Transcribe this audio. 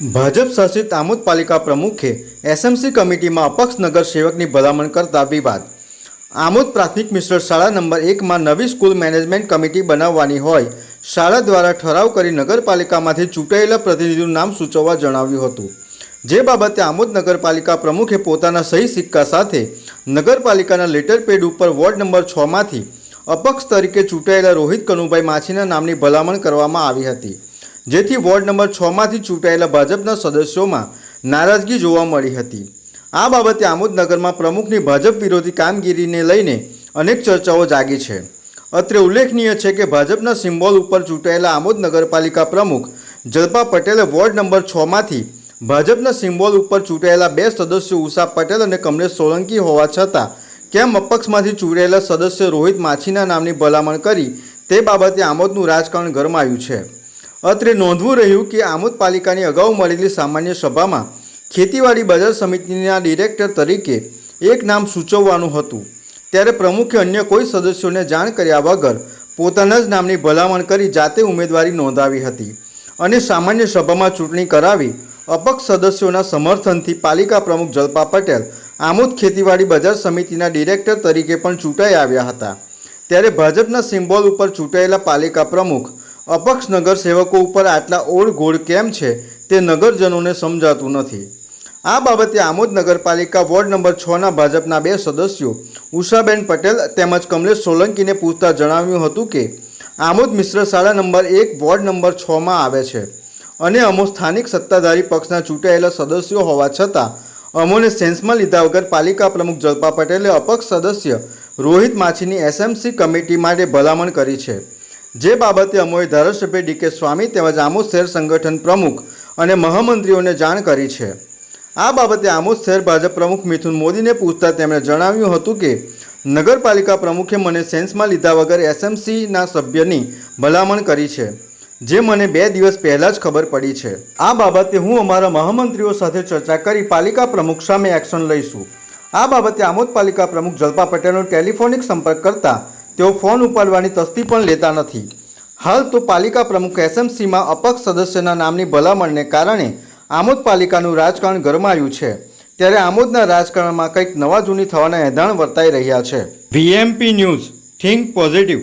ભાજપ શાસિત આમોદ પાલિકા પ્રમુખે એસએમસી કમિટીમાં અપક્ષ નગર સેવકની ભલામણ કરતા વિવાદ. આમોદ પ્રાથમિક મિશ્ર શાળા નંબર એકમાં નવી સ્કૂલ મેનેજમેન્ટ કમિટી બનાવવાની હોય, શાળા દ્વારા ઠરાવ કરી નગરપાલિકામાંથી ચૂંટાયેલા પ્રતિનિધિનું નામ સૂચવવા જણાવ્યું હતું. જે બાબતે આમોદ નગરપાલિકા પ્રમુખે પોતાના સહી સિક્કા સાથે નગરપાલિકાના લેટર પેડ ઉપર વોર્ડ નંબર છમાંથી અપક્ષ તરીકે ચૂંટાયેલા રોહિત કનુભાઈ માછીના નામની ભલામણ કરવામાં આવી હતી. જેથી વોર્ડ નંબર છમાંથી ચૂંટાયેલા ભાજપના સદસ્યોમાં નારાજગી જોવા મળી હતી. આ બાબતે આમોદનગરમાં પ્રમુખની ભાજપ વિરોધી કામગીરીને લઈને અનેક ચર્ચાઓ જાગી છે. અત્રે ઉલ્લેખનીય છે કે ભાજપના સિમ્બોલ ઉપર ચૂંટાયેલા આમોદ નગરપાલિકા પ્રમુખ જલપા પટેલે વોર્ડ નંબર છમાંથી ભાજપના સિમ્બોલ ઉપર ચૂંટાયેલા બે સદસ્યો ઉષા પટેલ અને કમલેશ સોલંકી હોવા છતાં કેમ અપક્ષમાંથી ચૂંટાયેલા સદસ્ય રોહિત માછીના નામની ભલામણ કરી તે બાબતે આમોદનું રાજકારણ ગરમાયું છે. અત્રે નોંધવું રહ્યું કે આમોદ પાલિકાની અગાઉ મળેલી સામાન્ય સભામાં ખેતીવાડી બજાર સમિતિના ડિરેક્ટર તરીકે એક નામ સૂચવવાનું હતું. ત્યારે પ્રમુખે અન્ય કોઈ સદસ્યોને જાણ કર્યા વગર પોતાના જ નામની ભલામણ કરી જાતે ઉમેદવારી નોંધાવી હતી અને સામાન્ય સભામાં ચૂંટણી કરાવી અપક્ષ સદસ્યોના સમર્થનથી પાલિકા પ્રમુખ જલપા પટેલ આમોદ ખેતીવાડી બજાર સમિતિના ડિરેક્ટર તરીકે પણ ચૂંટાઈ આવ્યા હતા. ત્યારે ભાજપના સિમ્બોલ ઉપર ચૂંટાયેલા પાલિકા પ્રમુખ અપક્ષ નગર સેવકો ઉપર આટલા ઓળઘોળ કેમ છે તે નગરજનોને સમજાતું નથી. આ બાબતે આમોદ નગરપાલિકા વોર્ડ નંબર છના ભાજપના બે સદસ્યો, ઉષાબેન પટેલ તેમજ કમલેશ સોલંકીને પૂછતા જણાવ્યું હતું કે, આમોદ મિશ્ર શાળા નંબર એક વોર્ડ નંબર છમાં આવે છે અને અમો સ્થાનિક સત્તાધારી પક્ષના ચૂંટાયેલા સદસ્યો હોવા છતાં, અમોને સેન્સમાં લીધા વગર પાલિકા પ્રમુખ જલપા પટેલે અપક્ષ સદસ્ય રોહિત માછીની એસએમસી કમિટી માટે ભલામણ કરી છે. જે બાબતે અમોએ ધારાસભ્ય ડીકે સ્વામી તેમજ આમોદ શહેર સંગઠન પ્રમુખ અને મહામંત્રીઓને જાણ કરી છે. આ બાબતે આમોદ શહેર ભાજપ પ્રમુખ મિથુન મોદીને પૂછતા તેમણે જણાવ્યું હતું કે, નગરપાલિકા પ્રમુખે મને સેન્સમાં લીધા વગર એસએમસીના સભ્યની ભલામણ કરી છે, જે મને બે દિવસ પહેલાં જ ખબર પડી છે. આ બાબતે હું અમારા મહામંત્રીઓ સાથે ચર્ચા કરી પાલિકા પ્રમુખ સામે એક્શન લઈશું. આ બાબતે આમોદ પાલિકા પ્રમુખ જલપા પટેલનો ટેલિફોનિક સંપર્ક કરતા તેઓ ફોન ઉપાડવાની તસ્તી પણ લેતા નથી. હાલ તો પાલિકા પ્રમુખ એસએમસીમાં અપક્ષ સદસ્યના નામની ભલામણને કારણે આમોદ પાલિકાનું રાજકારણ ગરમાયું છે. ત્યારે આમોદના રાજકારણમાં કંઈક નવા જૂની થવાના એધાણ વર્તાઈ રહ્યા છે. VMP news, think positive.